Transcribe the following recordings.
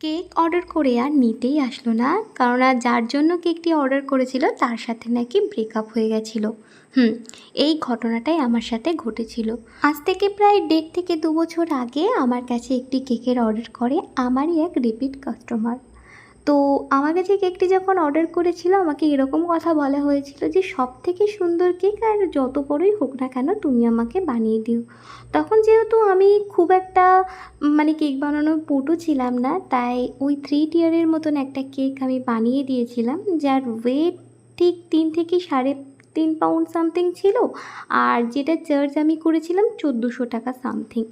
Cake order করে আর নিতেই আসলো না। কারণ আর যার জন্য কেকটি অর্ডার করেছিল, তার সাথে নাকি ব্রেকআপ হয়ে গেছিল। হুম, এই ঘটনাটাই আমার সাথে ঘটেছিল। আজ থেকে প্রায় দেড় থেকে দু বছর আগে আমার কাছে একটি কেকের অর্ডার করে আমারই এক রিপিট কাস্টমার তো আমার কাছে কেকটি যখন অর্ডার করেছিল, আমাকে এরকম কথা বলা হয়েছিল যে সব থেকে সুন্দর কেক আর যত বড়ই হোক না কেন, তুমি আমাকে বানিয়ে দিও। তখন যেহেতু আমি খুব একটা মানে কেক বানানোর পটু ছিলাম না, তাই ওই থ্রি টিয়ারের মতন একটা কেক আমি বানিয়ে দিয়েছিলাম, যার ওয়েট ঠিক তিন থেকে সাড়ে তিন পাউন্ড সামথিং ছিল আর যেটা চার্জ আমি করেছিলাম চোদ্দোশো টাকা সামথিং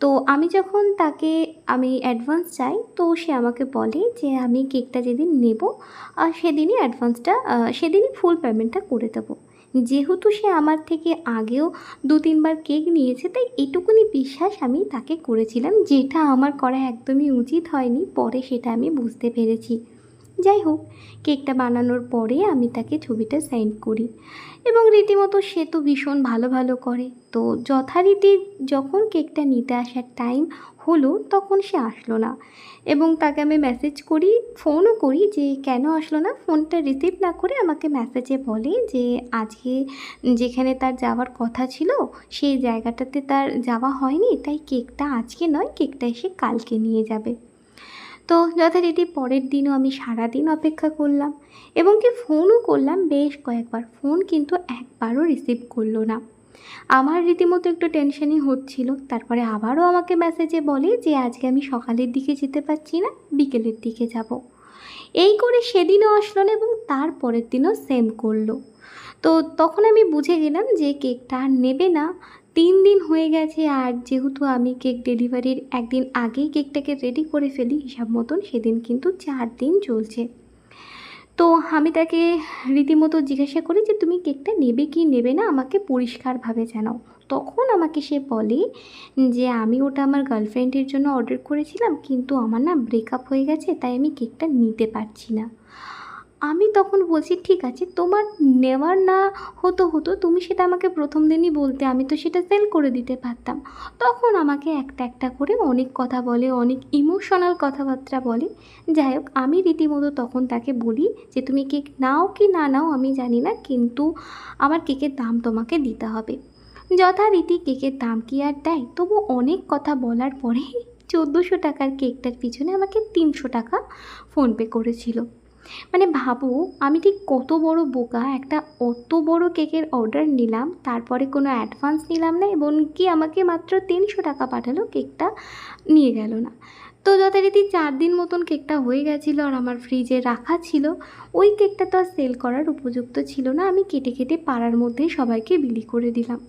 তো আমি যখন তাকে আমি অ্যাডভান্স চাই, তো সে আমাকে বলে যে আমি কেকটা যেদিন নেব সেদিনই অ্যাডভান্সটা সেদিনই ফুল পেমেন্টটা করে দেবো। যেহেতু সে আমার থেকে আগেও দু তিনবার কেক নিয়েছে, তাই এটুকুনি বিশ্বাস আমি তাকে করেছিলাম, যেটা আমার করা একদমই উচিত হয়নি, পরে সেটা আমি বুঝতে পেরেছি। যাই হোক, কেকটা বানানোর পরে আমি তাকে ছবিটা সেন্ড করি। এবং রীতিমতো সে তো ভীষণ ভালো ভালো করে। তো যথারীতি যখন কেকটা নিতে আসার টাইম হলো, তখন সে আসলো না। এবং তাকে আমি মেসেজ করি ফোনও করি যে, কেন আসলো না? ফোনটা রিসিভ না করে আমাকে মেসেজে বলে যে, আজকে যেখানে তার যাওয়ার কথা ছিল, সেই জায়গাটাতে তার যাওয়া হয়নি, তাই কেকটা আজকে নয়, কেকটা এসে কালকে নিয়ে যাবে। তো যথারীতি পরের দিনও আমি সারাদিন অপেক্ষা করলাম এবং কি ফোনও করলাম, বেশ কয়েকবার ফোন কিন্তু একবারও রিসিভ করল না। আমার রীতিমতো একটু টেনশনই হচ্ছিল। তারপরে আবারও আমাকে মেসেজে বলে যে, আজকে আমি সকালের দিকে যেতে পারছি না, বিকেলের দিকে যাব। এই করে সেদিনও আসলো না এবং তার পরের দিনও সেম করল। তো তখন আমি বুঝে গেলাম যে, কেকটা আর নেবে না। তিন দিন হয়ে গেছে আর যেহেতু আমি কেক ডেলিভারির একদিন আগেই কেকটাকে রেডি করে ফেলি, হিসাব মতন সেদিন কিন্তু চার দিন চলছে। তো আমি তাকে রীতিমতো জিজ্ঞাসা করি যে, তুমি কেকটা নেবে কি নেবে না? আমাকে পরিষ্কারভাবে জানাও। তখন আমাকে সে বলে যে, আমি ওটা আমার গার্লফ্রেন্ডের জন্য অর্ডার করেছিলাম, কিন্তু আমার না ব্রেকআপ হয়ে গেছে, তাই আমি কেকটা নিতে পারছি না। আমি তখন বলছি, ঠিক আছে, তোমার নেওয়ার না হতো হতো তুমি সেটা আমাকে প্রথম দিনই বলতে, আমি তো সেটা সেল করে দিতে পারতাম। তখন আমাকে একটা একটা করে অনেক কথা বলে, অনেক ইমোশনাল কথাবার্তা বলে। যাই হোক, আমি রীতিমতো তখন তাকে বলি যে, তুমি কেক নাও কি না নাও, আমি জানি না, কিন্তু আমার কেকের দাম তোমাকে দিতে হবে। যথারীতি কেকের দাম কি আর দেয়? তবু অনেক কথা বলার পরে চোদ্দোশো টাকার কেকটার পিছনে আমাকে তিনশো টাকা ফোনপে করেছিল। মানে ভাবো, আমি ঠিক কত বড় বোকা, একটা অত বড় কেকের অর্ডার নিলাম, তারপরে কোনো অ্যাডভান্স নিলাম না এবং কি আমাকে মাত্র তিনশো টাকা পাঠালো, কেকটা নিয়ে গেল না। তো যথারীতি চার দিন মতন কেকটা হয়ে গেছিল আর আমার ফ্রিজে রাখা ছিল। ওই কেকটা তো আর সেল করার উপযুক্ত ছিল না। আমি কেটে কেটে পাড়ার মধ্যেই সবাইকে বিলি করে দিলাম।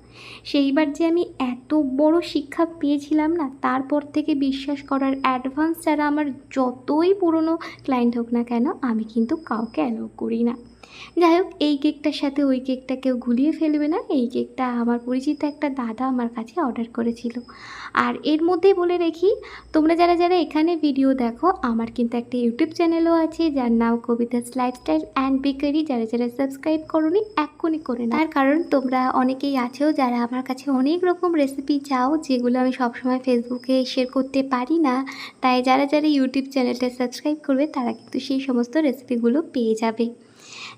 সেইবার যে আমি এত বড় শিক্ষা পেয়েছিলাম না, তারপর থেকে বিশ্বাস করার অ্যাডভান্স ছাড়া আমার যতই পুরনো ক্লায়েন্ট হোক না কেন, আমি কিন্তু কাউকে অ্যালাউ করি না। যাই হোক, এই কেকটার সাথে ওই কেকটা কেউ গুলিয়ে ফেলবে না। এই কেকটা আমার পরিচিত একটা দাদা আমার কাছে অর্ডার করেছিল। আর এর মধ্যেই বলে রাখি, তোমরা যারা যারা এখানে ভিডিও দেখো, আমার কিন্তু একটা ইউটিউব চ্যানেলও আছে, যার নাম কবিতাস লাইফস্টাইল অ্যান্ড বেকারি যারা যারা সাবস্ক্রাইব করোনি, এক্ষুনি করে না তার কারণ, তোমরা অনেকেই আছো যারা আমার কাছে অনেক রকম রেসিপি চাও, যেগুলো আমি সবসময় ফেসবুকে শেয়ার করতে পারি না। তাই যারা যারা ইউটিউব চ্যানেলটা সাবস্ক্রাইব করবে, তারা কিন্তু সেই সমস্ত রেসিপিগুলো পেয়ে যাবে।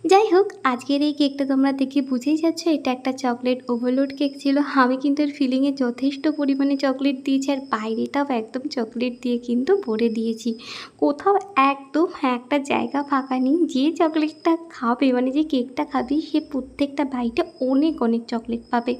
যাই হোক আজকের এই কেকটা তোমরা দেখে বুঝেই যাচ্ছ, এটা একটা চকলেট ওভারলোড কেক ছিল। আমি কিন্তু এর ফিলিংয়ে যথেষ্ট পরিমাণে চকলেট দিয়েছি আর বাইরেটাও একদম চকলেট দিয়ে কিন্তু ভরে দিয়েছি। কোথাও একদম একটা জায়গা ফাঁকা নেই, যে চকলেটটা খাবে মানে যে কেকটা খাবে, সে প্রত্যেকটা বাইটে অনেক অনেক চকলেট পাবে।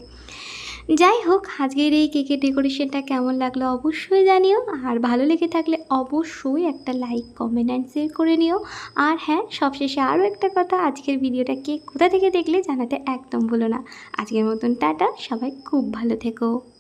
যাই হোক, আজকের এই কেকের ডেকোরেশনটা কেমন লাগল অবশ্যই জানিও, আর ভালো লেগে থাকলে অবশ্যই একটা লাইক, কমেন্ট অ্যান্ড শেয়ার করে নিও। আর হ্যাঁ সবশেষে আরও একটা কথা, আজকের ভিডিওটা কে কোথা থেকে দেখলে জানাতে একদম ভুলো না। আজকের মতন টাটা, সবাই খুব ভালো থেকো।